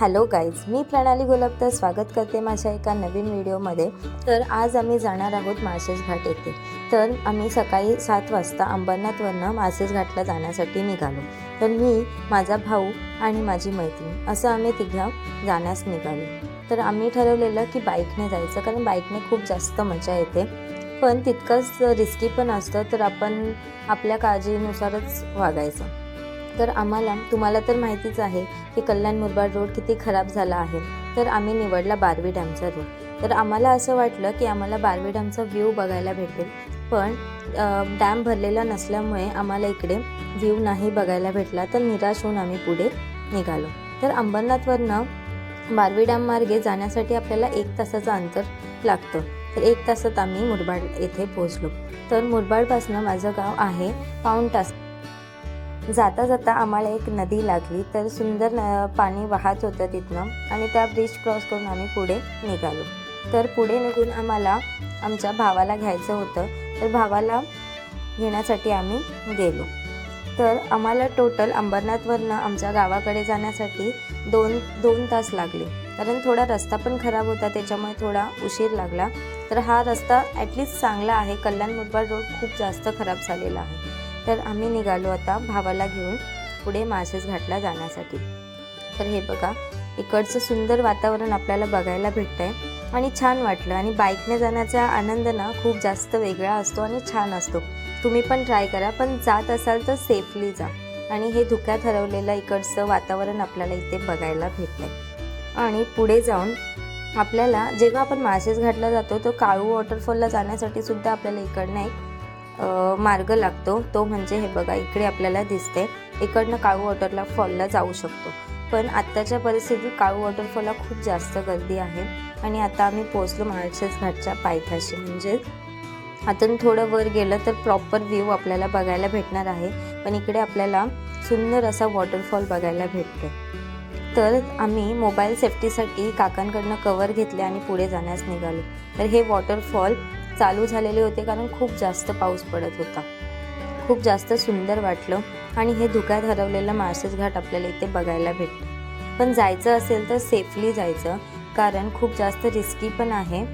Hello guys मी प्रणाली गुलाबतर स्वागत करते माझ्या एका नवीन व्हिडिओमध्ये. तर आज आम्ही जाणार आहोत माळशेज घाट येथे. तर आम्ही सकाळी सात वाजता अंबरनाथवरनं माळशेज घाटला जाण्यासाठी निघालो. तर मी माझा भाऊ आणि माझी मैत्रीण असं आम्ही तिघं जाण्यास निघालो. तर आम्ही ठरवलेलं की बाईकने जायचं कारण बाईकने खूप जास्त मजा येते. पण तितकंच रिस्की पण असतं तर आपण आपल्या काळजीनुसारच वागायचं. तर आम्हाला तुम्हाला तर माहितीच आहे की कल्याण मुरबाड रोड किती खराब झाला आहे. तर आम्ही निवडला बारवी डॅमचा रोड. तर आम्हाला असं वाटलं की आम्हाला बारवी डॅमचा व्ह्यू बघायला भेटेल. पण डॅम भरलेला नसल्यामुळे आम्हाला इकडे व्ह्यू नाही बघायला भेटला तर निराश होऊन आम्ही पुढे निघालो. तर अंबरनाथवरनं बारवी डॅम मार्गे जाण्यासाठी आपल्याला एक तासाचं अंतर लागतं. तर एक तासात आम्ही मुरबाड येथे पोहोचलो. तर मुरबाडपासनं माझं गाव आहे पाऊण तास जाता जाता आम्हाला एक नदी लागली तर सुंदर न पाणी वाहत होतं तिथनं आणि त्या ब्रिज क्रॉस करून आम्ही पुढे निघालो. तर पुढे निघून आम्हाला आमच्या भावाला घ्यायचं होतं तर भावाला घेण्यासाठी आम्ही गेलो. तर आम्हाला टोटल अंबरनाथवरनं आमच्या गावाकडे जाण्यासाठी दोन दोन तास लागले. कारण थोडा रस्ता पण खराब होता त्याच्यामुळे थोडा उशीर लागला. तर हा रस्ता ॲटलिस्ट चांगला आहे. कल्याण मुरबाड रोड खूप जास्त खराब झालेला आहे. तर आम्ही निघालो आता भावाला घेऊन पुढे मासेस घाटला जाण्यासाठी. तर हे बघा इकडचं सुंदर वातावरण आपल्याला बघायला भेटतं आहे आणि छान वाटलं. आणि बाईकने जाण्याचा आनंद ना खूप जास्त वेगळा असतो आणि छान असतो. तुम्ही पण ट्राय करा पण जात असाल तर सेफली जा. आणि हे धुक्यात हरवलेलं इकडचं वातावरण आपल्याला इथे बघायला भेटतं आहे आणि पुढे जाऊन आपल्याला जेव्हा आपण मासेस घाटला जातो तो काळू वॉटरफॉलला जाण्यासाठी सुद्धा आपल्याला इकडनं एक मार्ग लागतो. तो म्हणजे हे बघा इकडे आपल्याला दिसते इकडनं काळू वॉटरला फॉलला जाऊ शकतो. पण आत्ताच्या परिस्थितीत काळू वॉटरफॉलला खूप जास्त गर्दी आहे. आणि आता आम्ही पोहोचलो महाराष्ट्रच घाटच्या पायथ्याशी. म्हणजे आतून थोडं वर गेलं तर प्रॉपर व्ह्यू आपल्याला बघायला भेटणार आहे. पण इकडे आपल्याला सुंदर असा वॉटरफॉल बघायला भेटतो तर आम्ही मोबाईल सेफ्टीसाठी काकांकडनं कवर घेतले आणि पुढे जाण्यास निघालो. तर हे वॉटरफॉल चालू झालेले होते कारण खूप जास्त पाऊस पडत होता. खूप जास्त सुंदर वाटलं आणि हे धुक्यात हरवलेलं माळशेज घाट आपल्याला इथे बघायला भेटतं पण जायचं असेल तर सेफली जायचं कारण खूप जास्त रिस्की पण आहे.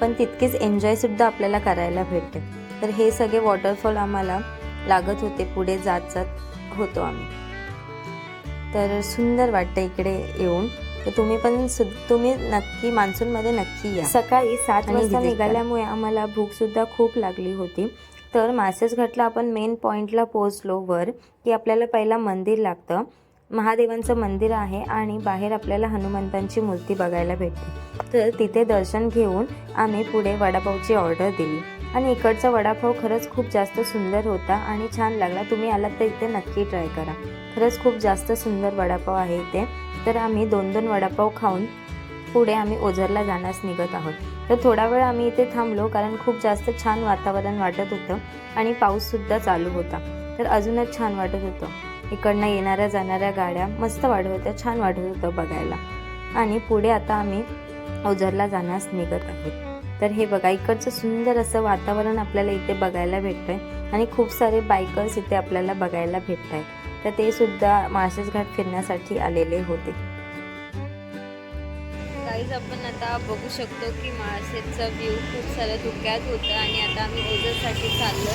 पण तितकेच एन्जॉयसुद्धा आपल्याला करायला भेटते. तर हे सगळे वॉटरफॉल आम्हाला लागत होते. पुढे जात जात होतो आम्ही. तर सुंदर वाटतं इकडे येऊन. तर तुम्ही पण तुम्ही नक्की मान्सूनमध्ये नक्की या. सकाळी सात वाजता. निघाल्यामुळे आम्हाला भूकसुद्धा खूप लागली होती. तर मासेज घाटला आपण मेन पॉईंटला पोहोचलो वर की आपल्याला पहिला मंदिर लागतं. महादेवांचं मंदिर आहे आणि बाहेर आपल्याला हनुमंतांची मूर्ती बघायला भेटते. तर तिथे दर्शन घेऊन आम्ही पुढे वडापावची ऑर्डर दिली. आणि इकडचा वडापाव खरंच खूप जास्त सुंदर होता आणि छान लागला. तुम्ही आलात तर इथे नक्की ट्राय करा. खरंच खूप जास्त सुंदर वडापाव आहे इथे. तर आम्ही दोन दोन वडापाव खाऊन पुढे आम्ही ओझरला जाण्यास निघत आहोत. तर थोडा वेळ आम्ही इथे थांबलो कारण खूप जास्त छान वातावरण वाटत होतं आणि पाऊससुद्धा चालू होता. तर अजूनच छान वाटत होतं. इकडनं येणाऱ्या जाणाऱ्या गाड्या मस्त वाढत होत्या छान वाटत होतं बघायला. आणि पुढे आता आम्ही ओझरला जाण्यास निघत आहोत. तर हे बघा इकडचं सुंदर असं वातावरण आपल्याला इथे बघायला भेटतंय आणि खूप सारे बायकर्स इथे आपल्याला बघायला भेटत आहेत तर ते सुद्धा माळशेज घाट फिरण्यासाठी आलेले होते. काहीच आपण आता बघू शकतो की माळशेजचा व्ह्यू खूप सारं धुक्यात होतं आणि आता आम्ही ओझरसाठी चाललो.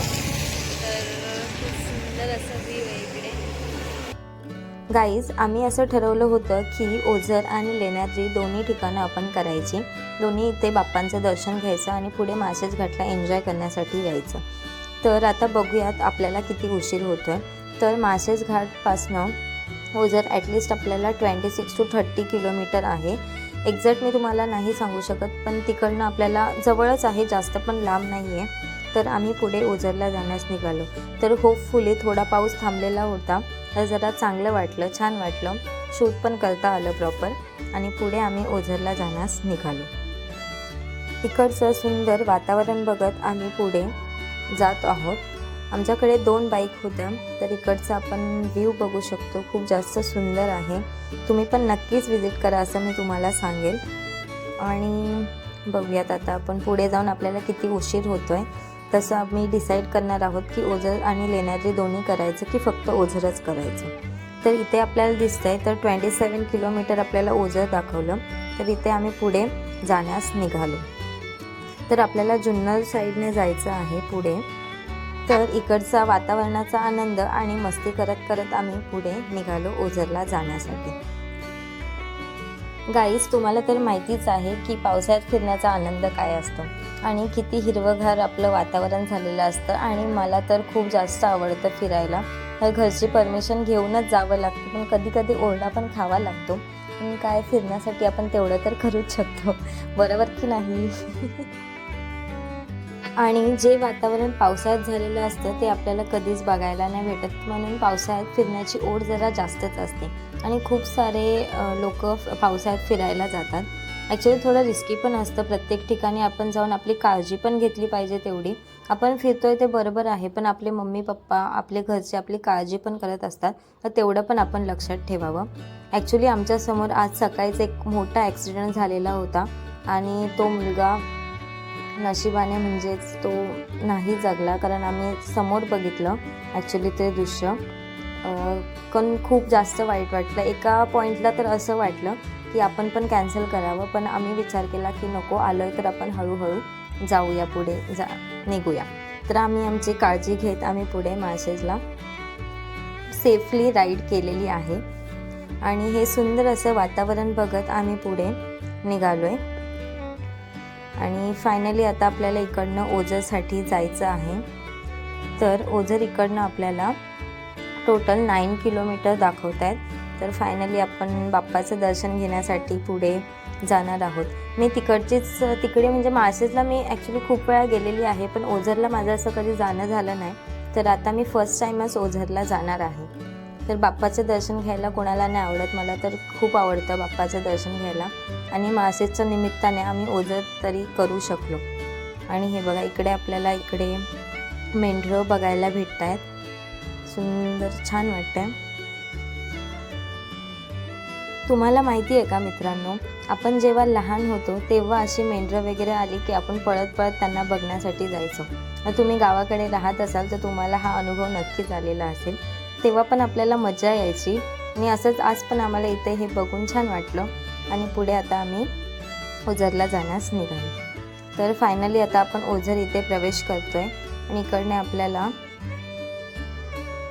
तर खूप सुंदर असा व्ह्यू आहे इकडे. गाईज आम्ही असं ठरवलं होतं की ओझर आणि लेण्याद्री दोन्ही ठिकाणं आपण करायची दोन्ही इथे बाप्पांचं दर्शन घ्यायचं आणि पुढे मासेज घाटला एन्जॉय करण्यासाठी यायचं. तर आता बघूयात आपल्याला किती उशीर होतोय. तर मासेस घाटपासनं हो, ओझर ॲटलिस्ट आपल्याला twenty six to thirty kilometre आहे. एक्झॅक्ट मी तुम्हाला नाही सांगू शकत पण तिकडनं आपल्याला जवळच आहे जास्त पण लांब नाही आहे तर आम्ही पुढे ओझरला जाण्यास निघालो. तर होपफुली थोडा पाऊस थांबलेला होता. तर जरा चांगलं वाटलं छान वाटलं. शूट पण करता आलं प्रॉपर आणि पुढे आम्ही ओझरला जाण्यास निघालो. इकडचं सुंदर वातावरण बघत आम्ही पुढे जात आहोत. आमच्याकडे दोन बाईक होत्या तर इकडचं आपण व्ह्यू बघू शकतो. खूप जास्त सुंदर आहे. तुम्ही पण नक्कीच विजिट करा असं मी तुम्हाला सांगेल. आणि बघूयात आता आपण पुढे जाऊन आपल्याला किती उशीर होतो आहे तसं आम्ही डिसाईड करणार आहोत की ओझर आणि लेण्याद्री दोन्ही करायचं की फक्त ओझरच करायचं. तर इथे आपल्याला दिसतंय तर ट्वेंटी सेवन किलोमीटर आपल्याला ओझर दाखवलं. तर इथे आम्ही पुढे जाण्यास निघालो. तर आपल्याला जुन्नर साईडने जायचं आहे पुढे. तर इकडचा वातावरणाचा आनंद आणि मस्ती करत करत आम्ही पुढे निघालो ओझरला जाण्यासाठी. गाईज तुम्हाला तर माहितीच आहे की पावसाळ्यात फिरण्याचा आनंद काय असतो? आणि किती हिरवंगार आपलं वातावरण झालेलं असतं आणि मला तर खूप जास्त आवडतं फिरायला. तर घरची परमिशन घेऊनच जावं लागतं पण कधी कधी ओरडा पण खावा लागतो. पण काय फिरण्यासाठी आपण तेवढं तर करूच शकतो. बरोबर की नाही? आणि जे वातावरण पावसाळ्यात झालेलं असतं ते आपल्याला कधीच बघायला नाही भेटत. म्हणून पावसाळ्यात फिरण्याची ओढ जरा जास्तच असते. आणि खूप सारे लोक पावसाळ्यात फिरायला जातात. ॲक्च्युली थोडं रिस्की पण असतं. प्रत्येक ठिकाणी आपण जाऊन आपली काळजी पण घेतली पाहिजे तेवढी. आपण फिरतोय ते बरोबर आहे पण आपले मम्मी पप्पा आपले घरचे आपली काळजी पण करत असतात. तर तेवढं पण आपण लक्षात ठेवावं. ॲक्च्युली आमच्यासमोर आज सकाळीच एक मोठा ॲक्सिडेंट झालेला होता. आणि तो मुलगा नशिबाने म्हणजेच तो नाही जगला कारण आम्ही समोर बघितलं ॲक्च्युली ते दृश्य. पण खूप जास्त वाईट वाटलं. एका पॉईंटला तर असं वाटलं की आपण पण कॅन्सल करावं पण आम्ही विचार केला की नको आलं तर आपण हळूहळू जाऊया पुढे जा निघूया. तर आम्ही आमची काळजी घेत आम्ही पुढे माळशेजला सेफली राईड केलेली आहे. आणि हे सुंदर असं वातावरण बघत आम्ही पुढे निघालो आहे आणि फायनली आता आपल्याला इकडनं ओझरसाठी जायचं आहे. तर ओझर इकडनं आपल्याला टोटल नाईन किलोमीटर दाखवत आहेत तर फायनली आपण बाप्पाचं दर्शन घेण्यासाठी पुढे जाणार आहोत. मी तिकडचीच तिकडे म्हणजे माळशेजला मी ॲक्च्युली खूप वेळा गेलेली आहे पण ओझरला माझं असं कधी जाणं झालं नाही. तर आता मी फर्स्ट टाईमच ओझरला जाणार आहे. तर बाप्पाचं दर्शन घ्यायला कोणाला नाही आवडत मला तर खूप आवडतं बाप्पाचं दर्शन घ्यायला. आणि मासेच्या निमित्ताने आम्ही ओझत तरी करू शकलो. आणि हे बघा इकडे आपल्याला इकडे मेंढरं बघायला भेटत आहेत सुंदर छान वाटतंय. तुम्हाला माहिती आहे का मित्रांनो आपण जेव्हा लहान होतो तेव्हा अशी मेंढरं वगैरे आली की आपण पळत पळत त्यांना बघण्यासाठी जायचो. तर तुम्ही गावाकडे राहत असाल तर तुम्हाला हा अनुभव नक्कीच आलेला असेल. तेव्हा पण आपल्याला मजा यायची. आणि असंच आज पण आम्हाला इथे हे बघून छान वाटलं. आणि पुढे आता आम्ही ओझरला जाण्यास निघालो. तर फायनली आता आपण ओझर इथे प्रवेश करतोय आणि इकडने आपल्याला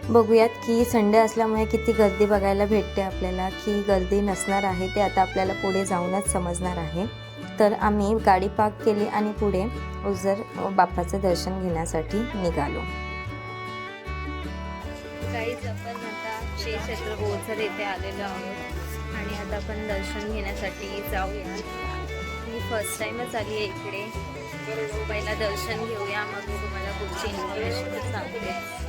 बघूयात की संडे असल्यामुळे किती गर्दी बघायला भेटते आपल्याला की गर्दी नसणार आहे ते आता आपल्याला पुढे जाऊनच समजणार आहे. तर आम्ही गाडी पार्क केली आणि पुढे ओझर बाप्पाचं दर्शन घेण्यासाठी निघालो. काही आपण आता श्री क्षेत्र ओझर येथे आलेलो आहोत. आणि आता आपण दर्शन घेण्यासाठी जाऊया. मी फर्स्ट टाईमच आली आहे इकडे. पहिला दर्शन घेऊया मग मी तुम्हाला पुढची इन्फॉर्मेशन सांगते.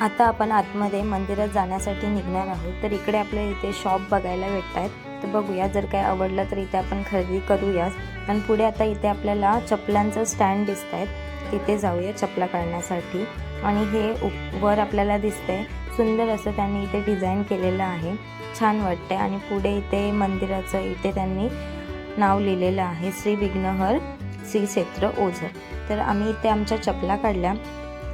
आता आपण आतमध्ये मंदिरात जाण्यासाठी निघणार आहोत. तर इकडे आपल्या इथे शॉप बघायला भेटत आहेत तर बघूया जर काय आवडलं तर इथे आपण खरेदी करूयाच आणि पुढे आता इथे आपल्याला चपलांचं स्टँड दिसत आहेत तिथे जाऊया चपला काढण्यासाठी. आणि हे उप- वर आपल्याला दिसतंय. सुंदर असं त्यांनी इथे डिझाईन केलेलं आहे. छान वाटतंय. आणि पुढे इथे मंदिराचं इथे त्यांनी नाव लिहिलेलं आहे. श्री विघ्नहर श्री क्षेत्र ओझर. तर आम्ही इथे आमच्या चपला काढल्या.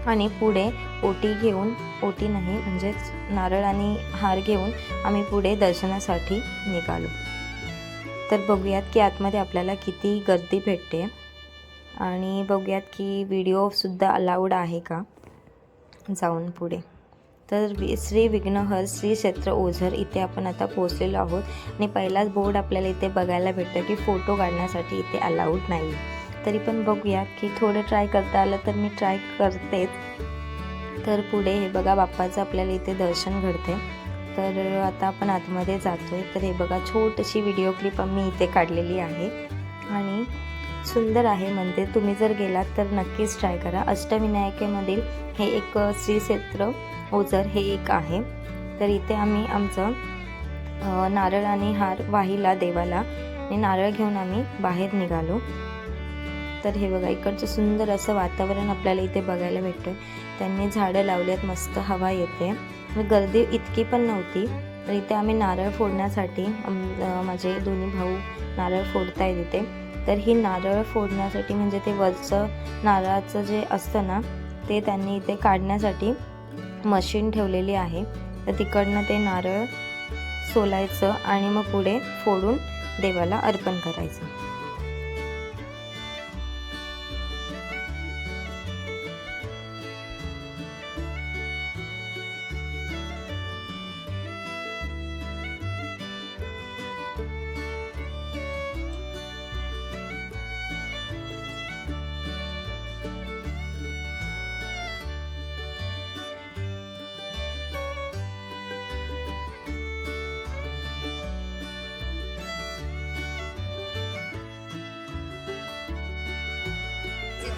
आणि पुढे ओटी घेऊन ओटी नाही म्हणजेच नारळ आणि हार घेऊन आम्ही पुढे दर्शनासाठी निघालो. तर बघूयात की आतमध्ये आपल्याला किती गर्दी भेटते. आणि बघूयात की व्हिडिओसुद्धा अलाउड आहे का? जाऊन पुढे. तर श्री विघ्नहर श्री क्षेत्र ओझर इथे आपण आता पोहोचलेलो आहोत. आणि पहिलाच बोर्ड आपल्याला इथे बघायला भेटतं की फोटो काढण्यासाठी इथे अलाउड नाही. तरी पण बघूया की थोडं ट्राय करता आलं तर मी ट्राय करतेच. तर पुढे हे बघा बाप्पाचं आपल्याला इथे दर्शन घडते तर आता आपण आतमध्ये जातो आहे तर हे बघा छोटीशी व्हिडिओ क्लिप मी इथे काढलेली आहे. आणि सुंदर आहे मंदिर. तुम्ही जर गेलात तर नक्कीच ट्राय करा. अष्टविनायकेमधील हे एक श्री क्षेत्र ओझर हे एक आहे. तर इथे आम्ही आमचं नारळ आणि हार वाहिला देवाला. आणि नारळ घेऊन आम्ही बाहेर निघालो. तर हे बघा इकडचं सुंदर असं वातावरण आपल्याला इथे बघायला भेटतं त्यांनी झाडं लावल्यात मस्त हवा येते. गर्दी इतकी पण नव्हती. तर इथे आम्ही नारळ फोडण्यासाठी माझे दोन्ही भाऊ नारळ फोडताय इथे. तर ही नारळ फोडण्यासाठी म्हणजे ते वरचं नारळाचं जे असतं ना ते त्यांनी इथे काढण्यासाठी मशीन ठेवलेली आहे. तर तिकडनं ते नारळ सोलायचं आणि मग पुढे फोडून देवाला अर्पण करायचं.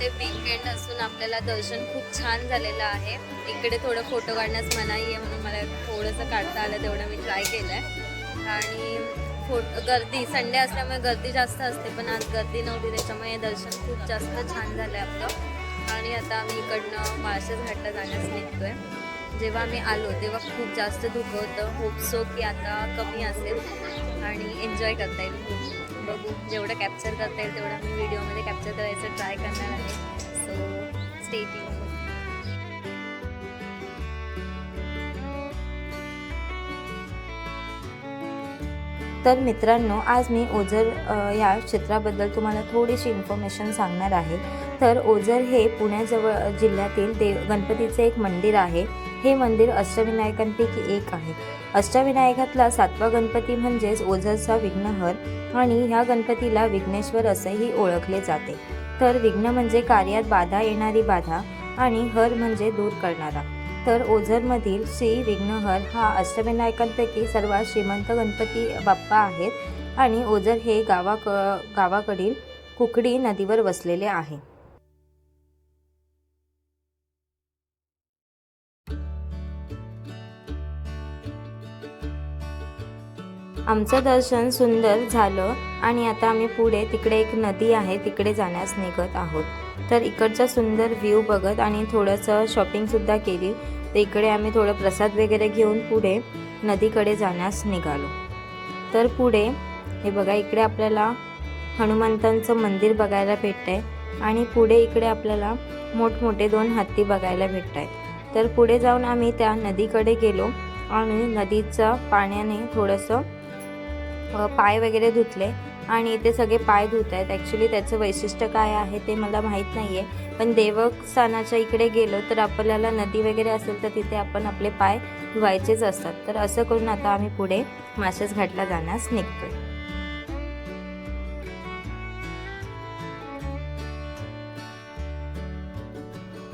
ते वीकेंड असून आपल्याला दर्शन खूप छान झालेलं आहे. इकडे थोडं फोटो काढण्यास मनाई आहे म्हणून मला थोडंसं काढता आलं तेवढं मी ट्राय केलं आहे आणि फोट गर्दी संडे असल्यामुळे गर्दी जास्त असते पण आज गर्दी नव्हती त्याच्यामुळे दर्शन खूप जास्त छान झालं आहे आपलं. आणि आता आम्ही इकडनं माळशेज घाटला जाण्यास निघतो आहे जेव्हा आम्ही आलो तेव्हा खूप जास्त धुकं होतं. होप सो की आता कमी असेल. आणि एन्जॉय करता येईल. खूप बघू. जेवढं कॅप्चर करता येईल तेवढं मी व्हिडिओमध्ये कॅप्चर करायचं ट्राय करणार आहे. सो स्टे ट्यून तर मित्रांनो आज मी ओझर या क्षेत्राबद्दल तुम्हाला थोडीशी इन्फॉर्मेशन सांगणार आहे. तर ओझर हे पुण्याजवळ जिल्ह्यातील देव गणपतीचे एक मंदिर आहे. हे मंदिर अष्टविनायकांपैकी एक आहे. अष्टविनायकातला सातवा गणपती म्हणजेच ओझरचा विघ्नहर आणि ह्या गणपतीला विघ्नेश्वर असंही ओळखले जाते. तर विघ्न म्हणजे कार्यात बाधा येणारी बाधा आणि हर म्हणजे दूर करणारा. तर ओझरमधील श्री विघ्नहर हा अष्टविनायकांपैकी सर्वात श्रीमंत गणपती बाप्पा आहेत आणि ओझर हे गावाक गावाकडील कुकडी नदीवर वसलेले आहे. आमचं दर्शन सुंदर झालं आणि आता आम्ही पुढे तिकडे एक नदी आहे तिकडे जाण्यास निघत आहोत. तर इकडचा सुंदर व्ह्यू बघत आणि थोडंसं शॉपिंगसुद्धा केली तर इकडे आम्ही थोडं प्रसाद वगैरे घेऊन पुढे नदीकडे जाण्यास निघालो. तर पुढे हे बघा इकडे आपल्याला हनुमंतांचं मंदिर बघायला भेटतंय आणि पुढे इकडे आपल्याला मोठमोठे दोन हत्ती बघायला भेटत आहेत तर पुढे जाऊन आम्ही त्या नदीकडे गेलो आणि नदीचं पाण्याने थोडंसं पाय वगैरे धुतले आणि इथे सगळे पाय धुत आहेत. ॲक्च्युली त्याचं वैशिष्ट्य काय आहे ते मला माहीत नाही आहे पण देवस्थानाच्या इकडे गेलो तर आपल्याला नदी वगैरे असेल तर तिथे आपण आपले पाय धुवायचेच असतात. तर असं करून आता आम्ही पुढे माशेस घाटला जाण्यास आहे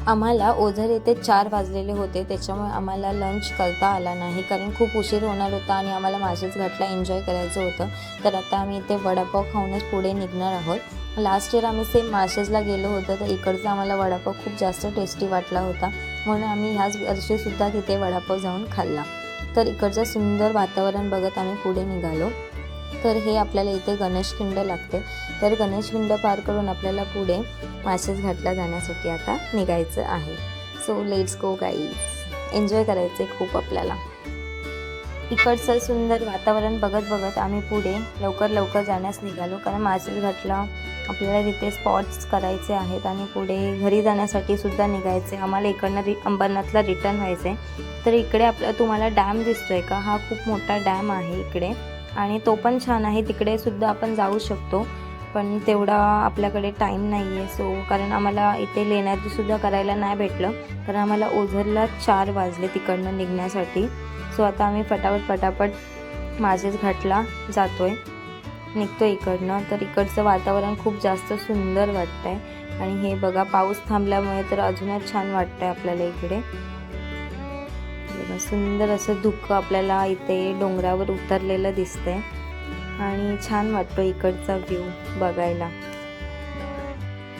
आम्हाला ओझर येथे चार वाजलेले होते त्याच्यामुळे आम्हाला लंच करता आला नाही. कारण खूप उशीर होणार होता आणि आम्हाला माशेस घाटला एन्जॉय करायचं होतं. तर आता आम्ही इथे वडापाव खाऊनच पुढे निघणार आहोत. लास्ट इयर आम्ही सेम माशेजला गेलो होतो तर इकडचा आम्हाला वडापाव खूप जास्त टेस्टी वाटला होता. म्हणून आम्ही ह्याच वर्षीसुद्धा तिथे वडापाव जाऊन खाल्ला. तर इकडचं सुंदर वातावरण बघत आम्ही पुढे निघालो. तर हे आपल्याला इथे गणेशखिंड लागते. तर गणेशखिंड पार करून आपल्याला पुढे माशेस घाटला जाण्यासाठी आता निघायचं आहे. So let's go guys enjoy करायचं आहे खूप आपल्याला. इकडचं सुंदर वातावरण बघत बघत आम्ही पुढे लवकर लवकर जाण्यास निघालो. कारण माशेस घाटला आपल्याला तिथे स्पॉट्स करायचे आहेत आणि पुढे घरी जाण्यासाठी सुद्धा निघायचे. आम्हाला इकडनं रि अंबरनाथला रिटर्न व्हायचं आहे तर इकडे आपला तुम्हाला डॅम दिसतोय का? हा खूप मोठा डॅम आहे इकडे. आणि तो पण छान आहे. तिकडे सुद्धा आपण जाऊ शकतो. पण तेवढा आपल्याकडे टाईम नाही आहे सो कारण आम्हाला इथे लेण्याचीसुद्धा करायला नाही भेटलं. कारण आम्हाला ओझरला चार वाजले तिकडनं निघण्यासाठी. सो आता आम्ही फटाफट फटाफट माझेच घाटला जातो आहे निघतो इकडनं. तर इकडचं वातावरण खूप जास्त सुंदर वाटतं आहे आणि हे बघा पाऊस थांबल्यामुळे तर अजूनच छान वाटतं आहे आपल्याला इकडे. बघा सुंदर असं धुकं आपल्याला इथे डोंगरावर उतरलेलं दिसतंय. आणि छान वाटतो इकडचा व्ह्यू बघायला.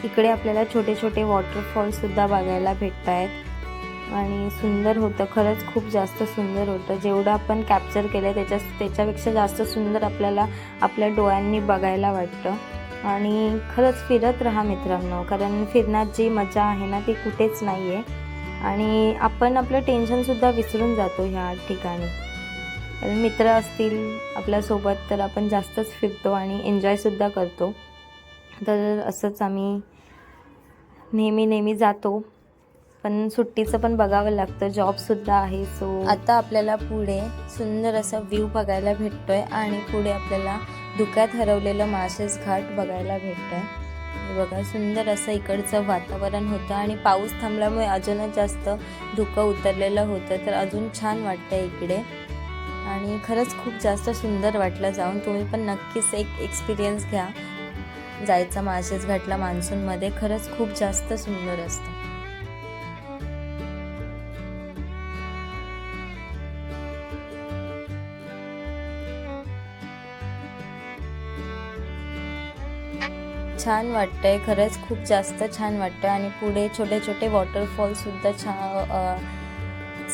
इकडे आपल्याला छोटे छोटे वॉटरफॉल सुद्धा बघायला भेटत आहेत आणि सुंदर होतं खरंच खूप जास्त सुंदर होतं. जेवढं आपण कॅप्चर केलं त्याच्या त्याच्यापेक्षा जास्त सुंदर आपल्याला आपल्या डोळ्यांनी बघायला वाटतं. आणि खरंच फिरत राहा मित्रांनो कारण फिरण्यात जी मजा आहे ना ती कुठेच नाही आहे आणि आपण आपलं टेन्शनसुद्धा विसरून जातो ह्या ठिकाणी. कारण मित्र असतील आपल्यासोबत तर आपण जास्तच फिरतो आणि एन्जॉयसुद्धा करतो. तर असंच आम्ही नेहमी नेहमी जातो. पण सुट्टीचं पण बघावं लागतं. जॉबसुद्धा आहे सो आता आपल्याला पुढे सुंदर असा व्ह्यू बघायला भेटतोय आणि पुढे आपल्याला धुक्यात हरवलेलं माळशेज घाट बघायला भेटतं आहे बघा सुंदर असं इकडचं वातावरण होतं आणि पाऊस थांबल्यामुळे अजूनच जास्त धुकं उतरलेलं होतं. तर अजून छान वाटतं इकडे. आणि खरंच खूप जास्त सुंदर वाटलं जाऊन. तुम्ही पण नक्कीच एक एक्सपिरियन्स घ्या. जायचा माळशेज घाटला मान्सूनमध्ये. खरंच खूप जास्त सुंदर असतं. छान वाटतंय. खरंच खूप जास्त छान वाटतं आणि पुढे छोटे छोटे वॉटरफॉलसुद्धा छा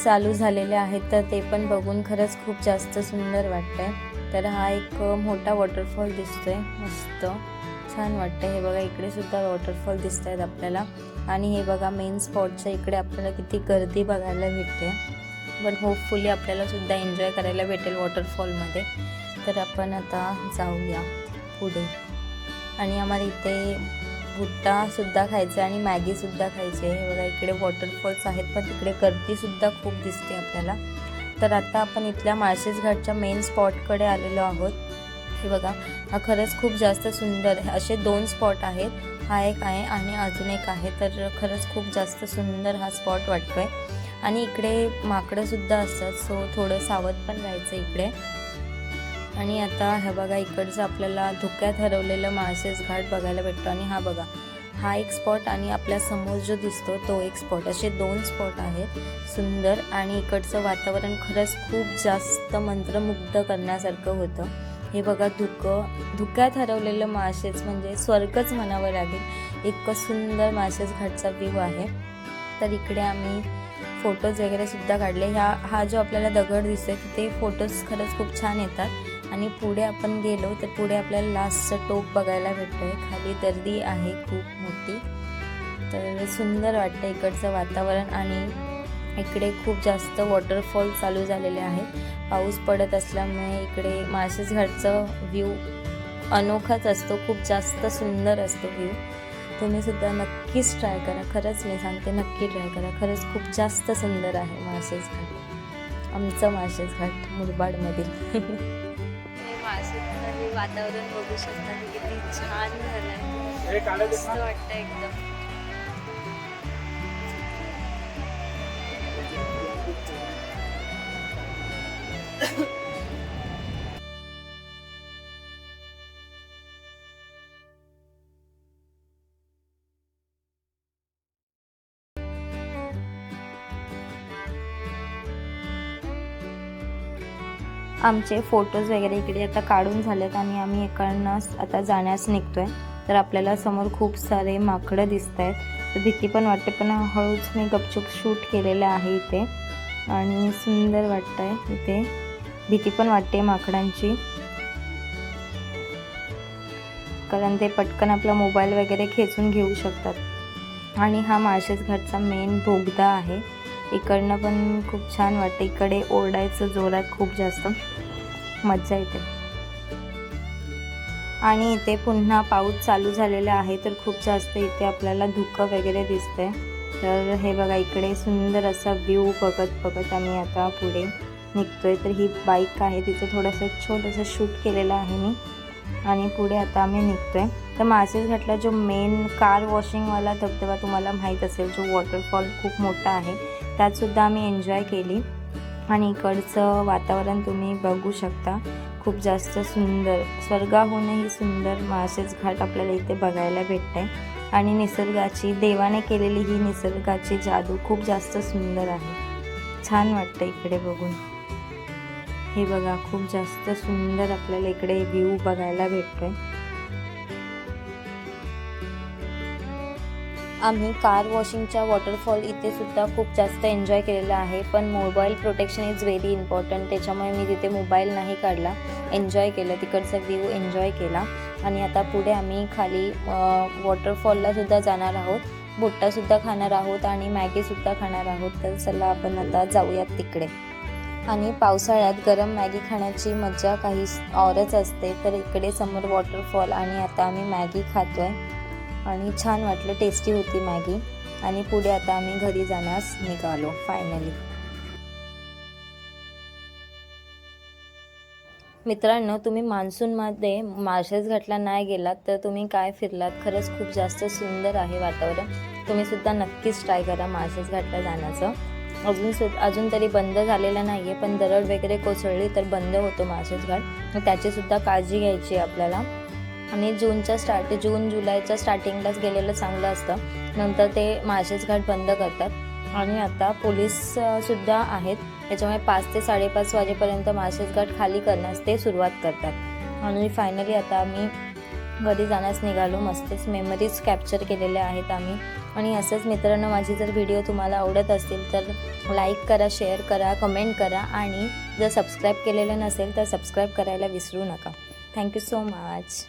चालू झालेले आहेत. तर ते पण बघून खरंच खूप जास्त सुंदर वाटतंय. तर हा एक मोठा वॉटरफॉल दिसतोय. मस्त. छान वाटतं हे बघा इकडे सुद्धा वॉटरफॉल दिसत आहेत आपल्याला. आणि हे बघा मेन स्पॉटच्या इकडे आपल्याला किती गर्दी बघायला भेटते. पण होपफुली आपल्याला सुद्धा एन्जॉय करायला भेटेल वॉटरफॉलमध्ये तर आपण आता जाऊया पुढे. आणि आम्हाला इथे भुट्टासुद्धा खायचा आणि मॅगीसुद्धा खायची आहे. हे बघा इकडे वॉटरफॉल्स आहेत पण तिकडे गर्दीसुद्धा खूप दिसते आपल्याला. तर आता आपण इथल्या माळशेज घाटच्या मेन स्पॉटकडे आलेलो आहोत. हे बघा हा खरंच खूप जास्त सुंदर आहे. असे दोन स्पॉट आहेत. हा एक आहे आणि अजून एक आहे. तर खरंच खूप जास्त सुंदर हा स्पॉट वाटतो आहे आणि इकडे माकडंसुद्धा असतात सो थोडं सावध पण राहायचं इकडे. आणि आता हे बघा इकडचं आपल्याला धुक्यात हरवलेलं माळशेज घाट बघायला भेटतो. आणि हा बघा हा एक स्पॉट आणि आपल्यासमोर जो दिसतो तो एक स्पॉट असे दोन स्पॉट आहेत सुंदर आणि इकडचं वातावरण खरंच खूप जास्त मंत्रमुग्ध करण्यासारखं होतं. हे बघा धुकं धुक्यात हरवलेलं माळशेज म्हणजे स्वर्गच म्हणावं लागेल. इतकं सुंदर माळशेज घाटचा व्ह्यू आहे. तर इकडे आम्ही फोटोज वगैरे सुद्धा काढले. ह्या हा जो आपल्याला दगड दिसतोय तिथे फोटोज खरंच खूप छान येतात. आणि पुढे आपण गेलो तर पुढे आपल्याला लास्टचं टोप बघायला भेटतोय. खाली गर्दी आहे खूप मोठी. तर सुंदर वाटतं इकडचं वातावरण आणि इकडे खूप जास्त वॉटरफॉल चालू झालेले आहेत. पाऊस पडत असल्यामुळे इकडे माळशेज घाटचं व्ह्यू अनोखाच असतो. खूप जास्त सुंदर असतो व्ह्यू तुम्ही सुद्धा नक्कीच ट्राय करा. खरंच मी सांगते नक्की ट्राय करा. खरंच खूप जास्त सुंदर आहे माळशेज घाट. आमचं माळशेज घाट मुरबाडमधील. वातावरण बघू शकता. किती छान झालंय. मस्त वाटतं एकदम. आमचे फोटोज वगैरे इकडे आता काढून झालेत आणि आम्ही इकडनं आता जाण्यास निघतोय. तर आपल्याला समोर खूप सारे माकडं दिसत आहेत तर भीती पण वाटते पण हळूच मी गपचूप शूट केलेलं आहे इथे. आणि सुंदर वाटतंय इथे. भीती पण वाटते माकडांची. कारण ते पटकन आपला मोबाईल वगैरे खेचून घेऊ शकतात. आणि हा माळशेज घाटचा मेन बोगदा आहे. इकडनं पण खूप छान वाटतं. इकडे ओरडायचं जोरात खूप जास्त. मज्जा येते. आणि इथे पुन्हा पाऊस चालू झालेला आहे तर खूप जास्त इथे आपल्याला धुकं वगैरे दिसतंय. तर हे बघा इकडे सुंदर असा व्ह्यू बघत बघत आम्ही आता पुढे निघतोय. तर ही बाईक आहे तिचं थोडंसं छोटंसं शूट केलेलं आहे मी. आणि पुढे आता आम्ही निघतोय. तर माळशेज घाटला जो मेन कार वॉशिंगवाला धबधबा तुम्हाला माहीत असेल जो वॉटरफॉल खूप मोठा आहे त्यातसुद्धा आम्ही एन्जॉय केली. आणि इकडचं वातावरण तुम्ही बघू शकता. खूप जास्त सुंदर. स्वर्गाहूनही सुंदर माळशेज घाट आपल्याला इथे बघायला भेटते आणि निसर्गाची देवाने केलेली ही निसर्गाची जादू खूप जास्त सुंदर आहे. छान वाटतं इकडे बघून. हे बघा खूप जास्त सुंदर आपल्याला इकडे व्ह्यू बघायला भेटतोय. आम्ही कार वॉशिंगच्या वॉटरफॉल इथे सुद्धा खूप जास्त एन्जॉय केलेला आहे. पण mobile protection is very important त्याच्यामुळे मी तिथे मोबाईल नाही काढला एन्जॉय केलं. तिकडचा व्ह्यू एन्जॉय केला. आणि आता पुढे आम्ही खाली वॉटरफॉलला सुद्धा जाणार आहोत. भुट्टासुद्धा खाणार आहोत आणि मॅगीसुद्धा खाणार आहोत. तर चला आपण आता जाऊयात तिकडे. आणि पावसाळ्यात गरम मॅगी खाण्याची मजा काही औरच असते. तर इकडे समोर वॉटरफॉल आणि आता आम्ही मॅगी खातोय. आणि छान वाटलं टेस्टी होती मॅगी. आणि पुढे आता आम्ही घरी जाण्यास निघालो फायनली मित्रांनो तुम्ही मान्सूनमध्ये माळशेज घाटला नाही गेलात तर तुम्ही काय फिरलात? खरंच खूप जास्त सुंदर आहे वातावरण. तुम्ही सुद्धा नक्कीच ट्राय करा माळशेज घाटला जाण्याचं. अजून सु अजून तरी बंद झालेलं नाही आहे पण दरड वगैरे कोसळली तर बंद होतो माळशेज घाट. त्याचीसुद्धा काळजी घ्यायची आहे आपल्याला. आणि जूनच्या स्टार्ट जून जुलैच्या स्टार्टिंगलाच गेलेलं चांगलं असतं. नंतर ते माळशेज घाट बंद करतात. आणि आता पोलीस सुद्धा आहेत. त्याच्यामुळे पाच ते साडेपाच वाजेपर्यंत माळशेज घाट खाली करण्यास ते सुरुवात करतात. आणि फायनली आता आम्ही घरी जाण्यास निघालो. मस्तच मेमरीज कॅप्चर केलेल्या आहेत आम्ही. आणि असंच मित्रांनो माझी जर व्हिडिओ तुम्हाला आवडत असतील तर लाईक करा शेअर करा कमेंट करा. आणि जर सबस्क्राईब केलेलं नसेल तर सबस्क्राईब करायला विसरू नका. Thank you so much